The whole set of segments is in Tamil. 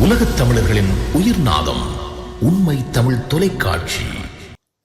உலகத் தமிழர்களின் உயிர் நாதம் உண்மை தமிழ் தொலைக்காட்சி.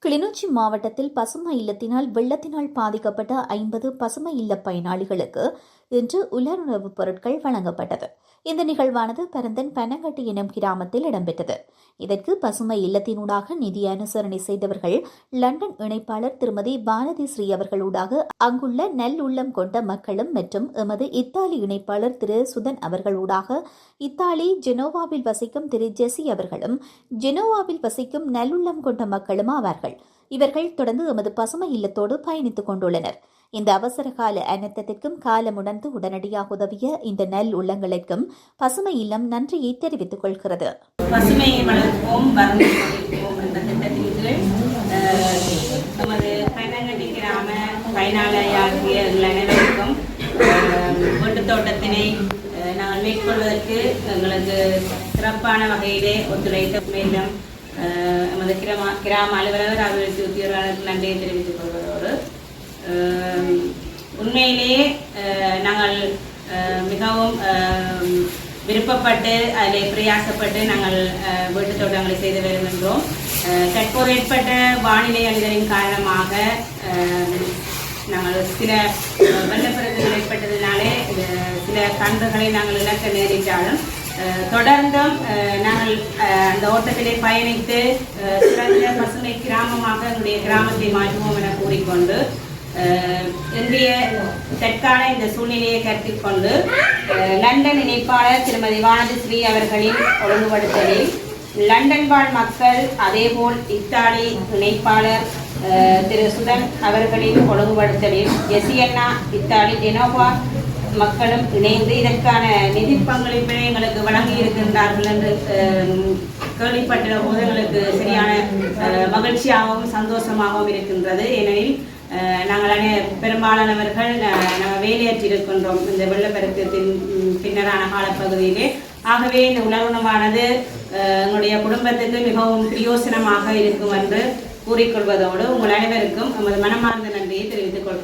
கிளிநொச்சி மாவட்டத்தில் பசுமை இல்லத்தினால் வெள்ளத்தினால் பாதிக்கப்பட்ட ஐம்பது பசுமை இல்ல பயனாளிகளுக்கு இன்று உலருணவுப் பொருட்கள் வழங்கப்பட்டது. இந்த நிகழ்வானது பரந்தன் பனங்கட்டி எனும் கிராமத்தில் இடம்பெற்றது. இதற்கு பசுமை இல்லத்தினூடாக நிதி அனுசரணை செய்தவர்கள் லண்டன் இணைப்பாளர் திருமதி பாரதி ஸ்ரீ அவர்களூடாக அங்குள்ள நல்லுள்ளம் கொண்ட மக்களும் மற்றும் எமது இத்தாலி இணைப்பாளர் திரு சுதன் அவர்களூடாக இத்தாலி ஜெனோவாவில் வசிக்கும் திரு ஜெசி அவர்களும் ஜெனோவாவில் வசிக்கும் நல்லுள்ளம் கொண்ட மக்களும் ஆவார்கள். இவர்கள் தொடர்ந்து எமது பசுமை இல்லத்தோடு பயணித்துக் கொண்டுள்ளனர். இந்த அவசர கால அனர்த்தத்திற்கும் காலமுணர்ந்து உடனடியாக உதவிய இந்த நல் உள்ளங்களுக்கும் பசுமை இல்லம் நன்றியை தெரிவித்துக் கொள்கிறது. பசுமையை வளர்ப்போம் என்ற திட்டத்தின் கீழ் நமது பயணங்கட்டி கிராம பயனாளியாகிய அனைவருக்கும் தோட்டத்தினை நாங்கள் மேற்கொள்வதற்கு எங்களுக்கு சிறப்பான வகையிலே ஒத்துழைத்த மேலும் நமது கிராம கிராம அலுவலர் அபிவிருத்தி உத்தியோகர்களுக்கு நன்றியை தெரிவித்துக் கொள்வதோடு உண்மையிலேயே நாங்கள் மிகவும் விருப்பப்பட்டு அதில் பிரயாசப்பட்டு நாங்கள் வீட்டு தோட்டங்களை செய்து வருகின்றோம் தற்போது ஏற்பட்ட வானிலை அழிதலின் காரணமாக நாங்கள் சில அஹ், வெள்ளப்பெருக்குகள் ஏற்பட்டதினாலே சில கன்றுகளை நாங்கள் இழக்க நேரிட்டாலும் தொடர்ந்தும் நாங்கள் அந்த ஓட்டத்திலே பயணித்து சிறந்த பசுமை கிராமமாக எங்களுடைய கிராமத்தை மாற்றுவோம் என கூறிக்கொண்டு இன்றைய தற்கால இந்த சூழ்நிலையை கருத்தில் கொண்டு லண்டன் இணைப்பாளர் திருமதி வானதி ஸ்ரீ அவர்களின் ஒழுங்குபடுத்தலில் லண்டன் வாழ் மக்கள் அதேபோல் இத்தாலி இணைப்பாளர் திரு சுதன் அவர்களின் ஒழுங்குபடுத்தலில் எசியன்னா இத்தாலி டெனோவா மக்களும் இணைந்து இதற்கான நிதி பங்களிப்பை எங்களுக்கு வழங்கி இருக்கின்றார்கள் என்று கேள்விப்பட்ட போது எங்களுக்கு சரியான மகிழ்ச்சியாகவும் சந்தோஷமாகவும் இருக்கின்றது. ஏனெனில் நாங்கள் அனை பெரும்பாலானவர்கள் நம்ம வேலையேற்றி இருக்கின்றோம் இந்த வெள்ளப்பெருக்கத்தின் பின்னரான காலப்பகுதியிலே. ஆகவே இந்த உணர்வுணவானது எங்களுடைய குடும்பத்துக்கு மிகவும் பிரயோசனமாக இருக்கும் என்று கூறிக்கொள்வதோடு உங்கள் அனைவருக்கும் நமது மனமார்ந்த நன்றியை தெரிவித்துக் கொள்கிறோம்.